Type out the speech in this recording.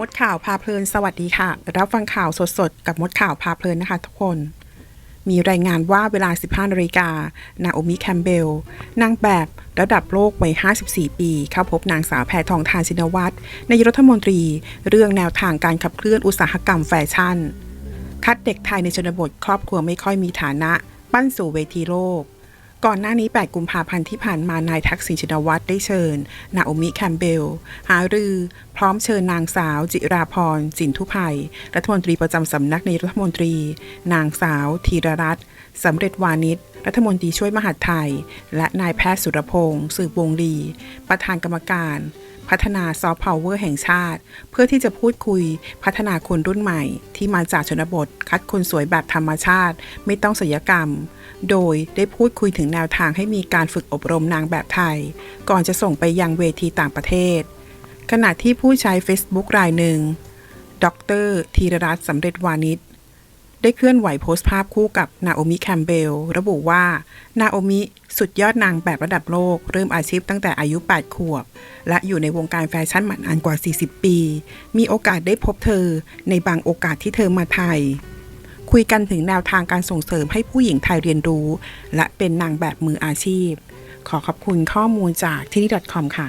มดข่าวพาเพลินสวัสดีค่ะ รับฟังข่าวสดๆ กับมดข่าวพาเพลินนะคะทุกคน มีรายงานว่าเวลา 15นาฬิกา นาโอมิแคมเบล นางแบบระดับโลกวัย 54 ปี เข้าพบนางสาวแพทองทานชินวัตรนายรัฐมนตรี เรื่องแนวทางการขับเคลื่อนอุตสาหกรรมแฟชั่น คัดเด็กไทยในชนบทครอบครัวไม่ค่อยมีฐานะ ปั้นสู่เวทีโลก ก่อนหน้านี้ 8 กุมภาพันธ์ที่ผ่านมานายทักษิณชินวัตรได้เชิญ นาโอมิแคมเบล หารือ พร้อมเชิญนางสาว จิราพรสินทุภัย รัฐมนตรีประจำสำนักนายรัฐมนตรี นางสาวธีรรัตน์สำเร็จวานิชรัฐมนตรีช่วยมหาดไทย และนายแพทย์สุรพงศ์สืบวงลี ประธานกรรมการ พัฒนาซอฟต์พาวเวอร์แห่งชาติ เพื่อที่จะพูดคุยพัฒนาคนรุ่นใหม่ ที่มาจากชนบท คัดคนสวยแบบธรรมชาติ ไม่ต้องศัลยกรรม โดยได้พูดคุยถึงแนวทางให้มีการฝึกอบรมนางแบบไทย ก่อนจะส่งไปยังเวทีต่างประเทศ ขณะที่ผู้ใช้ Facebook รายหนึ่ง ดรธีรรัตน์สำเร็จวานิช ได้เคลื่อนไหวโพสต์ภาพคู่กับนาโอมิแคมเบลระบุว่า นาโอมิสุดยอดนางแบบระดับโลก เริ่มอาชีพตั้งแต่อายุ 8 ขวบ และอยู่ในวงการแฟชั่นมานานกว่า 40 ปี มีโอกาสได้พบเธอในบางโอกาสที่เธอมาไทย คุยกันถึงแนวทางการส่งเสริมให้ผู้หญิงไทยเรียนรู้ และเป็นนางแบบมืออาชีพ ขอขอบคุณข้อมูลจากที่นี่ .com ค่ะ